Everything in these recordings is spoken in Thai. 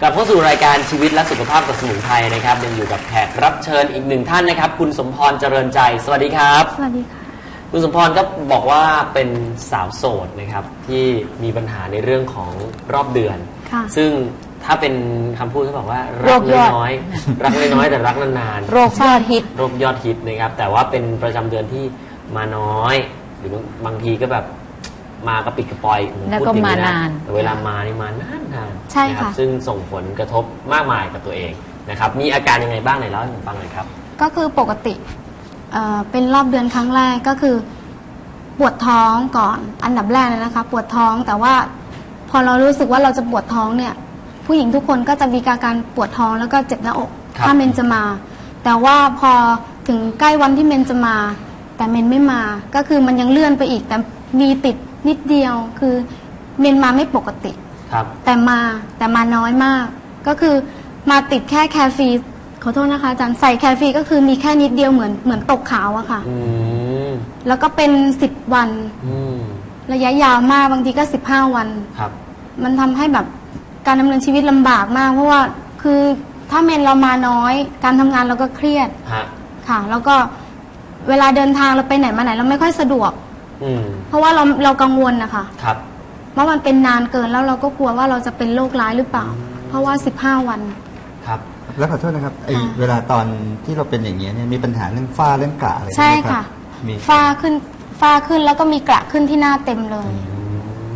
กลับเข้าสู่รายการชีวิตและสุขภาพกับสมุนไพรนะครับยังอยู่กับแขกรับเชิญอีกหนึ่งท่านนะครับ คุณสมพรเจริญใจ สวัสดีครับ สวัสดีค่ะ คุณสมพรก็บอกว่าเป็นสาวโสดนะครับ ที่มีปัญหาในเรื่องของรอบเดือน ค่ะ ซึ่งถ้าเป็นคำพูดเขาบอกว่าโรรักคยอด น้อยๆรักน้อยๆแต่รักนานๆ โรคยอดฮิต โรคยอดฮิตนะครับ แต่ว่าเป็นประจำเดือนที่มาน้อย หรือบางบางทีก็แบบ มากระปิดกระปอยผมแล้วพูดก็อย่งมานานแต่เวลามานี่มานานนานใช่ค่ะ ซึ่งส่งผลกระทบมากมายกับตัวเองนะครับมีอาการยังไงบ้างไหนเล่าให้ผมฟังหน่อยครับ ก็คือปกติเอ่อเป็นรอบเดือนครั้งแรกก็คือ ปวดท้องก่อนอันดับแรกเลยนะคะ ปวดท้องแต่ว่า พอเรารู้สึกว่าเราจะปวดท้องเนี่ย ผู้หญิงทุกคนก็จะมีอาการปวดท้องแล้วก็เจ็บหน้าอก ครับ ถ้าเมนจะมา แต่ว่าพอถึงใกล้วันที่เมนจะมา แต่เมนไม่มา ก็คือมันยังเลื่อนไปอีก แต่มีติด นิดเดียวคือเมนมาไม่ปกติ ครับ แต่มาแต่มาน้อยมาก ก็คือมาติดแค่แคฟีขอโทษนะคะอาจารย์ใส่แคฟีก็คือมีแค่นิดเดียวเหมือนเหมือนตกขาวอะค่ะ อืมแล้วก็เป็นสิบวันอืมระยะยาวมากบางทีก็สิบห้าวัน ครับ มันทำให้แบบการดำเนินชีวิตลำบากมาก เพราะว่าคือถ้าเมนเรามาน้อย การทำงานเราก็เครียดฮะ ค่ะ แล้วก็เวลาเดินทางเราไปไหนมาไหน เราไม่ค่อยสะดวก อืมเพราะว่าเราเรากังวลนะคะครับ ว่ามันเป็นนานเกินแล้วเราก็กลัวว่าเราจะเป็นโรคร้ายหรือเปล่า เพราะว่าสิบห้าวัน ครับ แล้วขอโทษนะครับไอ้ค่ะ เวลาตอนที่เราเป็นอย่างเงี้ยเนี่ยมีปัญหาเรื่องฝ้าเรื่องกระอะไรใช่ไหมรับค่ะมีฝ้าขึ้นฝ้าขึ้นแล้วก็มีกระขึ้นที่หน้าเต็มเลย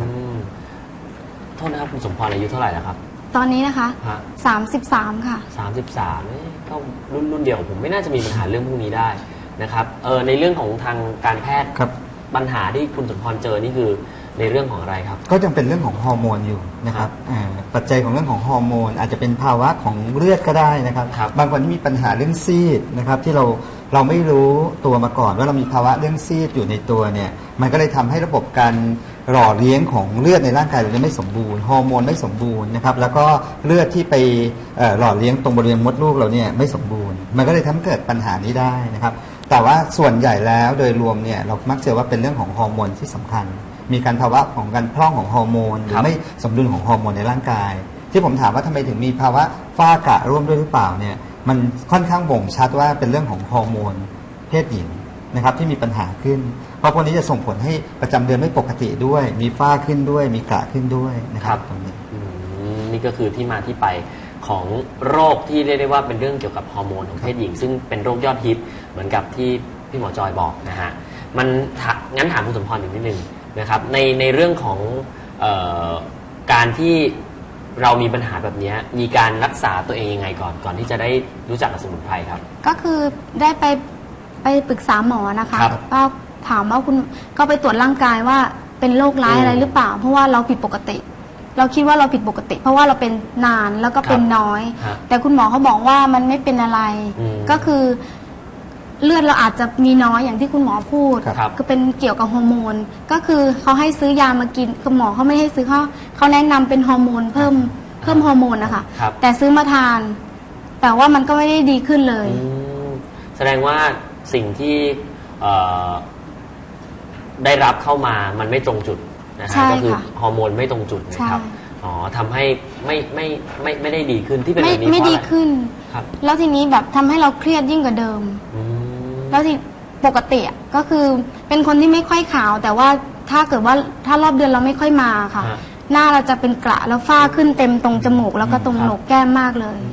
อืมโทษนะครับคุณสมพรอายุเท่าไหร่แล้วครับตอนนี้นะคะฮะ33ค่ะ สามสิบสามก็รุ่นรุ่นเดียวกับผมไม่น่าจะมีปัญหาเรื่องพวกนี้ได้นะครับเออในเรื่องของทางการแพทย์ ครับ ปัญหาที่คุณสมพรเจอนี่คือในเรื่องของอะไรครับ ก็ยังเป็นเรื่องของฮอร์โมนอยู่นะครับอ่าปัจจัยของเรื่องของฮอร์โมน อาจจะเป็นภาวะของเลือดก็ได้นะครับ ครับ บางคนที่มีปัญหาเรื่องซีดนะครับที่เราเราไม่รู้ตัวมาก่อนว่าเรามีภาวะเรื่องซีดอยู่ในตัวเนี่ยมันก็เลยทำให้ระบบการหล่อเลี้ยงของเลือดในร่างกายเราเนี่ยไม่สมบูรณ์ฮอร์โมนไม่สมบูรณ์นะครับแล้วก็เลือดที่ไปเอ่อหล่อเลี้ยงตรงบริเวณมดลูกเราเนี่ยไม่สมบูรณ์ มันก็เลยทำให้เกิดปัญหานี้ได้นะครับ แต่ว่าส่วนใหญ่แล้วโดยรวมเนี่ยเรามักเจอว่าเป็นเรื่องของฮอร์โมนที่สำคัญ มีการภาวะของการพร่องของฮอร์โมนหรืครัอบไม่สมดุลของฮอร์โมนในร่างกาย ที่ผมถามว่าทำไมถึงมีภาวะฝ้ากระร่วมด้วยหรือเปล่าเนี่ยมันค่อนข้างบ่งชัดว่าเป็นเรื่องของฮอร์โมนเพศหญิงนะครับที่มีปัญหาขึ้น เพราะพวกนี้จะส่งผลให้ประจำเดือนไม่ปกติด้วย มีฝ้าขึ้นด้วย มีกระขึ้นด้วยนะครับตรงนี้อืมนี่ก็คือที่มาที่ไป ของโรคที่เรียกได้ว่าเป็นเรื่องเกี่ยวกับฮอร์โมนของเพศหญิง ซึ่งเป็นโรคยอดฮิตเหมือนกับที่พี่หมอจอยบอกนะฮะมันถางั้นถามคุณสมพรอีกนิดนึงนะครับในในเรื่องของเออการที่เรามีปัญหาแบบเนี้ยมีการรักษาตัวเองยังไงก่อนก่อนที่จะได้รู้จักกับสมุนไพรครับ ก็คือได้ไปไปปรึกษาหมอนะคะครับก็ถามว่าคุณก็ไปตรวจร่างกายว่าเป็นโรคร้ายอืมอะไรหรือเปล่า เพราะว่าเราผิดปกติ เราคิดว่าเราผิดปกติ เพราะว่าเราเป็นนานแล้วก็เป็นครับน้อย ฮะแต่คุณหมอเขาบอกว่ามันไม่เป็นอะไร อืมก็คือ เลือดเราอาจจะมีน้อยอย่างที่คุณหมอพูดครับก็เป็นเกี่ยวกับฮอร์โมน ก็คือเขาให้ซื้อยามากินคุณหมอเขาไม่ให้ซื้อเขาเขาแนะนำเป็นฮอร์โมนเพิ่มเพิ่มฮอร์โมนนะคะครับแต่ซื้อมาทาน แต่ว่ามันก็ไม่ได้ดีขึ้นเลย อืมแสดงว่าสิ่งที่เอ่อได้รับเข้ามามันไม่ตรงจุด นะใช่ฮะก็คืค่ะ ฮอร์โมนไม่ตรงจุดนะครับใช่อ๋อทำให้ไม่ไม่ไม่ไม่ได้ดีขึ้นที่เป็นไม่แบบนี้ไม่เพราะดีอะไรขึ้น ครับแล้วทีนี้แบบทำให้เราเครียดยิ่งกว่าเดิม อืมแล้วที่ปกติอะก็คือเป็นคนที่ไม่ค่อยขาว แต่ว่าถ้าเกิดว่าถ้ารอบเดือนเราไม่ค่อยมาค่ะ ฮะ หน้าเราจะเป็นกระแล้วฝ้าขึ้นเต็มตรงจมูก แล้วก็ตรงครับโหนกแก้มมากเลย อืม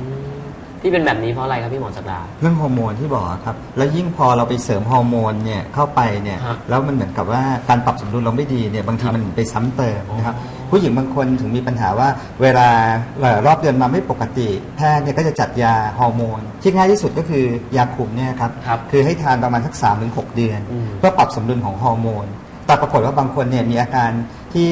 ที่เป็นแบบนี้เพราะอะไรครับพี่หมอสักดา เรื่องฮอร์โมนที่บอกครับ แล้วยิ่งพอเราไปเสริมฮอร์โมนเนี่ยเข้าไปเนี่ยฮะแล้วมันเหมือนกับว่าการปรับสมดุลเราไม่ดีเนี่ยบางทีครับมันไปซ้ำเติมนะครับอ๋อผู้หญิงบางคนถึงมีปัญหาว่าเวลาเอ่อรอบเดือนมาไม่ปกติ แพทย์เนี่ยก็จะจัดยาฮอร์โมนที่ง่ายที่สุดก็คือยาคุมเนี่ยครับครับคือให้ทานประมาณสัก3าถึงหเดือน อืม เพื่อปรับสมดุลของฮอร์โมนแต่ปรากฏว่าบางคนเนี่ยมีอาการที่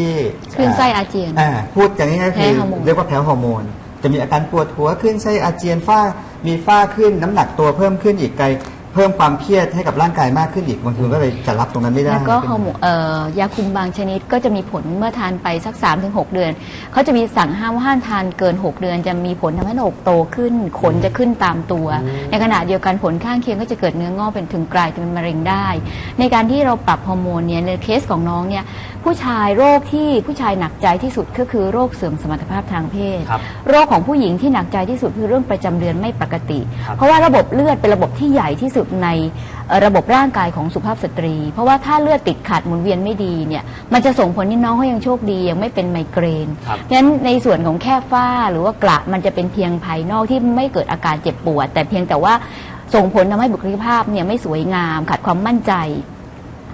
คลื่นไส้อาเจียน อ่าพูดกันง่ายๆแพ้คือฮอร์โมนเรียกว่าแพ้ฮอร์โมน จะมีอาการปวดหัวขึ้นไส้อาเจียนฝ้ามีฝ้าขึ้นน้ำหนักตัวเพิ่มขึ้นอีกไกล เพิ่มความเครียดให้กับร่างกายมากขึ้นอีกบางทีก็เลยจะรับตรงนั้นไม่ได้แล้วก็ฮอร์โมนเอ่อยาคุมบางชนิดก็จะมีผลเมื่อทานไปสัก 3-6 เดือนเขาจะมีสั่งห้ามว่าห้ามทานเกิน 6 เดือน จะมีผลทำให้หน้าอกโตขึ้น ขนจะขึ้นตามตัวอืมในขณะเดียวกันผลข้างเคียงก็จะเกิดเนื้องอกเป็นถึงกลายเป็นมะเร็งได้ ในการที่เราปรับฮอร์โมนเนี่ยในเคสของน้องเนี่ยผู้ชายโรคที่ผู้ชายหนักใจที่สุดก็คือโรคเสื่อมสมรรถภาพทางเพศ ครับโรคของผู้หญิงที่หนักใจที่สุดคือเรื่องประจำเดือนไม่ปกติ ครับ เพราะว่าระบบเลือดเป็นระบบที่ใหญ่ที่สุดในเอ่อระบบร่างกายของสุภาพสตรี เพราะว่าถ้าเลือดติดขัดหมุนเวียนไม่ดีเนี่ยมันจะส่งผลที่น้องเขายังโชคดียังไม่เป็นไมเกรน ครับ เพราะฉะนั้นในส่วนของแค่ฝ้าหรือว่ากระมันจะเป็นเพียงภายนอกที่ไม่เกิดอาการเจ็บปวด แต่เพียงแต่ว่าส่งผลทำให้บุคลิกภาพเนี่ยไม่สวยงามขาดความมั่นใจ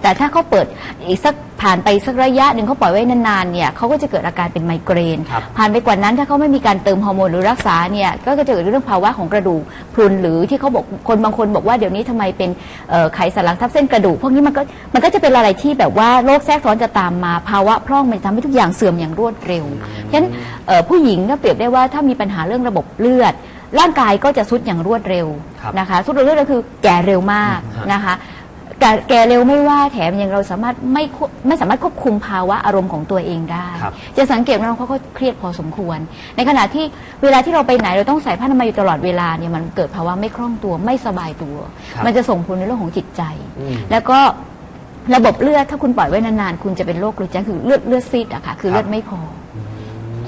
แต่ถ้าเขาเปิดอีกสัก ผ่านไปสักระยะหนึ่งเขาปล่อยไว้นานๆเนี่ยเขาก็จะเกิดอาการเป็นไมเกรน ครับ ผ่านไปกว่านั้นถ้าเขาไม่มีการเติมฮอร์โมนหรือรักษาเนี่ยก็จะเกิดเรื่องภาวะของกระดูกพรุนหรือที่เขาบอกคนบางคนบอกว่าเดี๋ยวนี้ทำไมเป็นเอ่อไขสันหลังทับเส้นกระดูกพวกนี้มันก็มันก็จะเป็นอะไรที่แบบว่าโรคแทรกซ้อนจะตามมาภาวะพร่องมันจะทำให้ทุกอย่างเสื่อมอย่างรวดเร็วฉะนั้นเอ่อผู้หญิงก็เปรียบได้ว่าถ้ามีปัญหาเรื่องระบบเลือด ร่างกายก็จะสุดอย่างรวดเร็วครับนะคะสุดเร็วก็คือแก่เร็วมากฮะนะคะ แก่แก่เร็วไม่ว่าแถมยังเราสามารถไม่ควบไม่สามารถควบคุมภาวะอารมณ์ของตัวเองได้ ครับ จะสังเกตว่าน้องเขาก็เครียดพอสมควร ในขณะที่เวลาที่เราไปไหนเราต้องใส่ผ้าอนามัยอยู่ตลอดเวลาเนี่ยมันเกิดภาวะไม่คล่องตัวไม่สบายตัว ครับมันจะส่งผลในเรื่องของจิตใจ อืมแล้วก็ระบบเลือดถ้าคุณปล่อยไว้นานๆคุณจะเป็นโรคเลยจ้คือเลือดเลือดซีดอะค่ะคือครับเลือดไม่พออ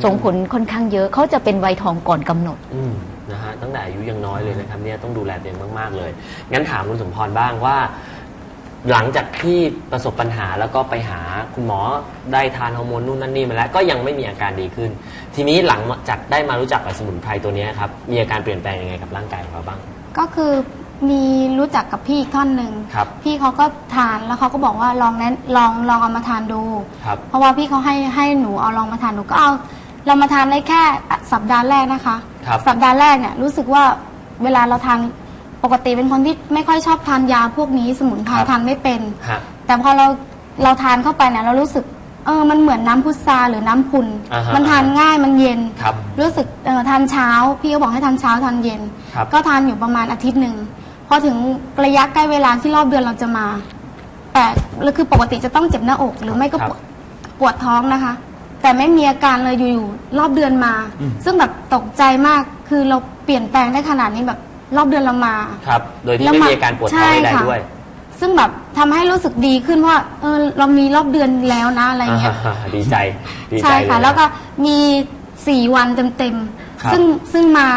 ส่งผลค่อนข้างเยอะเขาจะเป็นวัยทองก่อนกำหนด อืมนะฮะตั้งแต่อายุยังน้อยเลยนะครับเนี่ยต้องดูแลตัวเองมาก ๆ เลย งั้นถามคุณสมพรบ้างว่า หลังจากที่ประสบปัญหาแล้วก็ไปหาคุณหมอได้ทานฮอร์โมนนู่นนั่นนี่มาแล้วก็ยังไม่มีอาการดีขึ้น ทีนี้หลังจากได้มารู้จักกับสมุนไพรตัวเนี้ยครับมีอาการเปลี่ยนแปลงยังไงกับร่างกายของเราบ้าง ก็คือมีรู้จักกับพี่อีกท่านหนึ่งครับพี่เขาก็ทานแล้วเขาก็บอกว่าลองแนะลองลองเอามาทานดู ครับเพราะว่าพี่เขาให้ให้หนูเอาลองมาทานหนูก็เอาเรามาทานได้แค่สัปดาห์แรกนะคะ ครับสัปดาห์แรกเนี่ยรู้สึกว่าเวลาเราทาน ปกติเป็นคนที่ไม่ค่อยชอบทานยาพวกนี้สมุนไพรครับ ทานไม่เป็น ฮะ แต่พอเราเราทานเข้าไปเนี่ยเรารู้สึกเออมันเหมือนน้ำพุทราหรือน้ำพุนอ่าฮะ มันทานง่ายมันเย็น ครับ รู้สึกเออทานเช้า พี่ก็บอกให้ทานเช้าทานเย็น ครับ ก็ทานอยู่ประมาณอาทิตย์หนึ่งพอถึงระยะใกล้เวลาที่รอบเดือนเราจะมา แต่แล้วคือปกติจะต้องเจ็บหน้าอก หรือไม่ก็ครับปวดปวดท้องนะคะ แต่ไม่มีอาการเลยอยู่ๆรอบเดือนมา อืม ซึ่งแบบตกใจมากคือเราเปลี่ยนแปลงได้ขนาดนี้แบบ รอบเดือนเรามา ครับ โดยที่แล้วไม่มามีอาการปวดท้องใช่ใดค่ะๆด้วย ซึ่งแบบทำให้รู้สึกดีขึ้นว่าเออเรามีรอบเดือนแล้วนะอะไรเงี้ย อ่าดีใจ ดีใจใช่ค่ะ เยนแล้วก็มีสี่วันเต็มครับ ๆซึ่งซึ่งมา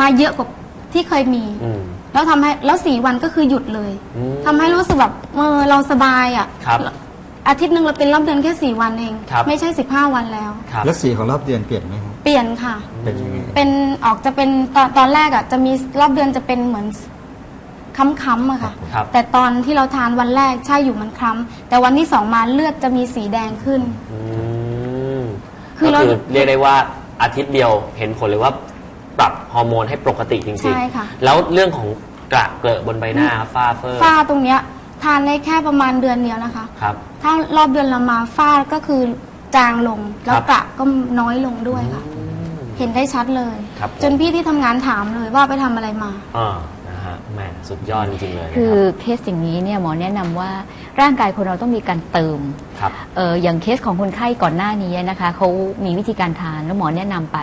มาเยอะกว่าที่เคยมี อืม แล้วทำให้แล้วสี่วันก็คือหยุดเลยอืมทำให้รู้สึกแบบเออเราสบายอะครับอาทิตย์หนึ่งเราเป็นรอบเดือนแค่สี่วันเอง ครับ ไม่ใช่สิบห้าวันแล้ว ครับ แล้วสีของรอบเดือนเปลี่ยนไหมครับเป ลี่ยนค่ะ เป็นยังไงเป็นออกจะเป็นตอนตอนแรกอะจะมีรอบเดือนจะเป็นเหมือนค้ำๆอะค่ะ ครับ แต่ตอนที่เราทานวันแรกใช่อยู่มันคล้ำแต่วันที่สองมาเลือดจะมีสีแดงขึ้น อืมคือก็เรา คือเรียกได้ว่าอาทิตย์เดียวเห็นผลเลยว่าปรับฮอร์โมนให้ปกติจริงใช่ค่ะ ๆ แล้วเรื่องของกระเกลอะบนใบหน้าครับฝ้าเฟอร์ฝ้าตรงเนี้ยทานได้แค่ประมาณเดือนเดียวนะคะ ครับ ถ้ารอบเดือนเรามาฝ้าก็คือจางลง แล้วครับกระก็น้อยลงด้วยค่ะ เห็นได้ชัดเลย ครับผม จนพี่ที่ทำงานถามเลยว่าไปทำอะไรมา อ่านะฮะแหม่สุดยอดจริงๆเลยนะคือรับเคสอย่างนี้เนี่ยหมอแนะนำว่าร่างกายคนเราต้องมีการเติมครับ เอออย่างเคสของคนไข้ก่อนหน้านี้นะคะเขามีวิธีการทานแล้วหมอแนะนำไป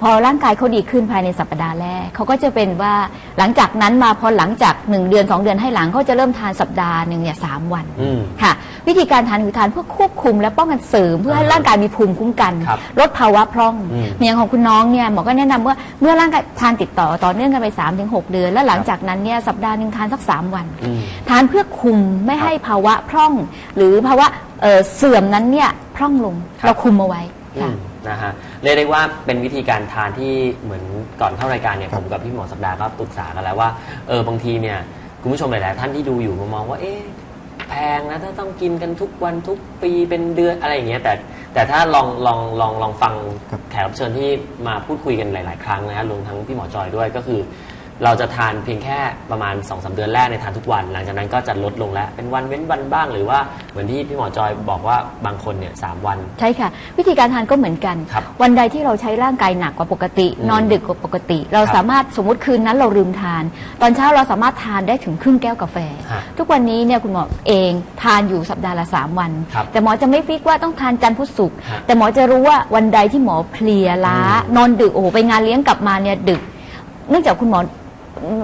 พอร่างกายเขาดีขึ้นภายในสัปดาห์แรกเขาก็จะเป็นว่าหลังจากนั้นมาพอหลังจากหนึ่งเดือนสองเดือนให้หลังเขาจะเริ่มทานสัปดาห์หนึ่งเนี่ยสามวัน อืม ค่ะ วิธีการทานคือทานเพื่อควบคุมและป้องกันเสริมเพื่อให้ร่างกายมีภูมิคุ้มกัน ครับลดภาวะพร่องอืมอย่างของคุณน้องเนี่ยหมอก็แนะนำว่าเมื่อร่างกายทานติดต่อต่อเนื่องกันไป3าถึงหเดือน แล้วหลังจากนั้นเนี่ยสัปดาห์หนึ่งทานสัก 3 วัน อืม ทานเพื่อคุมไม่ให้ภาวะพร่อง หรือภาวะเอ่อเสื่อมนั้นเนี่ยพร่องลงครับ เราคุมเอาไว้อืค่ะมนะฮะเรียกได้ว่าเป็นวิธีการทานที่เหมือนก่อนเข้ารายการเนี่ยครัผบมกับพี่หมอสัปดาห์ก็ปรึกษากันแล้วว่าเออบางทีเนี่ยคุณผู้ชมหลาย ๆ ท่านที่ดูอยู่มามองว่าเอ๊ะ แพงนะถ้าต้องกินกันทุกวันทุกปีเป็นเดือนอะไรอย่างเงี้ยแต่แต่ถ้าลองลองลองลองฟังครับแขกรับเชิญที่มาพูดคุยกันหลาย ๆ ครั้งนะฮะรวมทั้งพี่หมอจอยด้วยก็คือ เราจะทานเพียงแค่ประมาณ2อสเดือนแรกในยทานทุกวัน หลังจากนั้นก็จะลดลงแล้ว เป็นวันเว้นวันบ้างหรือว่าเหมือนที่พี่หมอจอยบอกว่าบางคนเนี่ยสามวัน ใช่ค่ะ วิธีการทานก็เหมือนกันครับวันใดที่เราใช้ร่างกายหนักกว่าปกติอืมนอนดึกกว่าปกติ เราครับสามารถสมมติคืนนั้นเราลืมทาน ตอนเช้าเราสามารถทานได้ถึงครึ่งแก้วกาแฟฮะทุกวันนี้เนี่ยคุณหมอเองทานอยู่สัปดาห์ละสามวันครับแต่หมอจะไม่ฟิกว่าต้องทานจันทร์พุธศุกร์ฮะแต่หมอจะรู้ว่าวันใดที่หมอเพลียล้าอืมนอนดึกโอ้โหไปงานเลี้ยงกลับมาเนี่ยดึก เนื่องจากคุณหมอ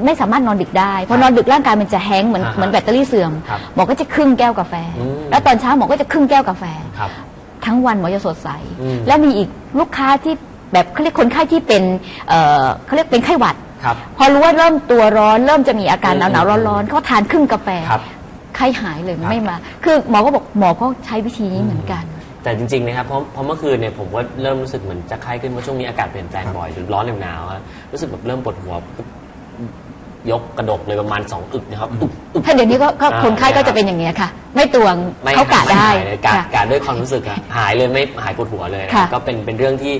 ไม่สามารถนอนดึกได้เพราะนอนดึกร่างกายมันจะแห้งก์เหมือนอ่าฮะเหมือนแบตเตอรี่เสื่อมครับหมอก็จะครึ่งแก้วกาแฟ อืม แล้วตอนเช้าหมอก็จะครึ่งแก้วกาแฟ ครับ ทั้งวันหมอจะสดใส อืม และมีอีกลูกค้าที่แบบเขาเรียกคนไข้ที่เป็นเอ่อเขาเรียกเป็นไข้หวัด ครับ พอรู้ว่าเริ่มตัวร้อน เริ่มจะมีอาการอืหมนาวหนาวร้อนร้อนๆเขาทานครึ่งกาแฟครับไข้หายเลยครับ ไม่มา คือหมอก็บอกหมอก็ใช้วิธีนี้เหมือนกัน แต่จริงๆนะครับเพราะเพราะเมื่อคืนเนี่ยผมว่าเริ่มรู้สึกเหมือนจะไข้ขึ้นเพราะช่วงนี้อากาศเปลี่ยนแปลงบ่อยหรือร้อนหรือหนาวอะรู้สึกแบบเริ่มปวดหัว ยกกระดกเลยประมาณสองอึกนะครับอึกอึก ถ้าเดี๋ยวนี้ก็ก็อ่าคนไข้ก็จะเป็นอย่างนี้ยค่ะ ไม่ตวงไม่เขากะไม่ได้หายเลยกะค่ะ กะด้วยความรู้สึกอะหายเลยไม่หายปวดหัวเลยนะค่ะก็เป็นเป็นเรื่องที่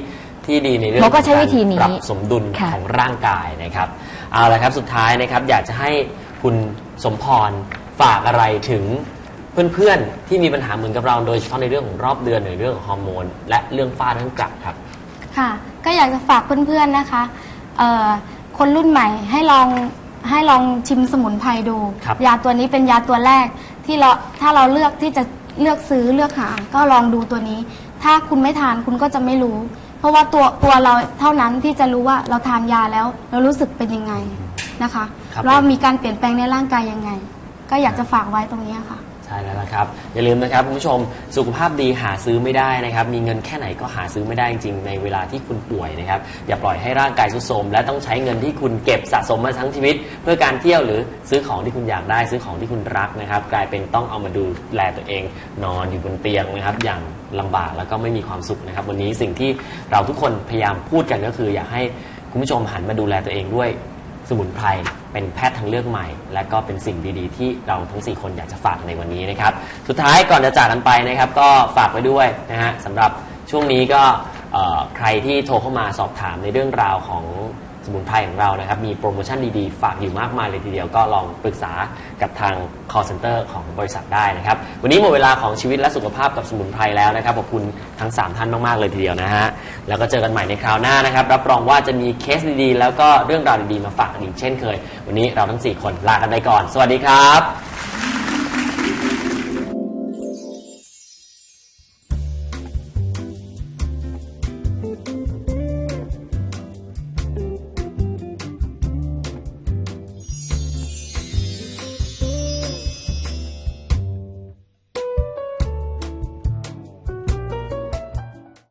ที่ดีในเรื่องหมอก็ใช้วิธีนี้ปรับสมดุลค่ะ ของร่างกายนะครับเอาละครับสุดท้ายนะครับ อยากจะให้คุณสมพรฝากอะไรถึงเพื่อนๆที่มีปัญหาเหมือนกับเราโดยเฉพาะในเรื่องของรอบเดือนหรือเรื่องของฮอร์โมน และเรื่องฝ้าทั้งกลับครับ ค่ะ ก็อยากจะฝากเพื่อนๆนะคะเอ่อคนรุ่นใหม่ให้ลอง ให้ลองชิมสมุนไพรดู ครับ ยาตัวนี้เป็นยาตัวแรกที่เราถ้าเราเลือกที่จะเลือกซื้อเลือกหา ก็ลองดูตัวนี้ ถ้าคุณไม่ทานคุณก็จะไม่รู้ เพราะว่าตัวตัวเราเท่านั้นที่จะรู้ว่าเราทานยาแล้ว เรารู้สึกเป็นยังไงนะคะครับว่ามีการเปลี่ยนแปลงในร่างกายยังไง ก็อยากจะฝากไว้ตรงนี้ค่ะ ใช่แล้วนะครับ อย่าลืมนะครับคุณผู้ชมสุขภาพดีหาซื้อไม่ได้นะครับ มีเงินแค่ไหนก็หาซื้อไม่ได้จริงๆในเวลาที่คุณป่วยนะครับ อย่าปล่อยให้ร่างกายทรุดโทรมและต้องใช้เงินที่คุณเก็บสะสมมาทั้งชีวิต เพื่อการเที่ยวหรือซื้อของที่คุณอยากได้ซื้อของที่คุณรักนะครับ กลายเป็นต้องเอามาดูแลตัวเอง นอนอยู่บนเตียงนะครับ อย่างลำบากแล้วก็ไม่มีความสุขนะครับ วันนี้สิ่งที่เราทุกคนพยายามพูดกันก็คือ อยากให้คุณผู้ชมหันมาดูแลตัวเองด้วย สมุนไพรเป็นแพทย์ทางเลือกใหม่ และก็เป็นสิ่งดีๆ ที่เราทั้ง 4 คนอยากจะฝากในวันนี้นะครับ สุดท้ายก่อนจะจากกันไปนะครับ ก็ฝากไว้ด้วยนะฮะสำหรับช่วงนี้ก็ใครที่โทรเข้ามาสอบถามในเรื่องราวของ มุนไพรของเรานะครับ มีโปรโมชั่นดีๆ ฝากอยู่มากมายเลยทีเดียวก็ลองปรึกษากับทาง call center ของบริษัทได้นะครับ วันนี้หมดเวลาของชีวิตและสุขภาพกับสมุนไพรแล้วนะครับขอบคุณทั้ง 3 ท่านมากๆเลยทีเดียวนะฮะแล้วก็เจอกันใหม่ในคราวหน้านะครับ รับรองว่าจะมีเคสดีๆ แล้วก็เรื่องราวดีๆมาฝากอีกเช่นเคย วันนี้เราทั้ง 4 คนลากันไปก่อน สวัสดีครับ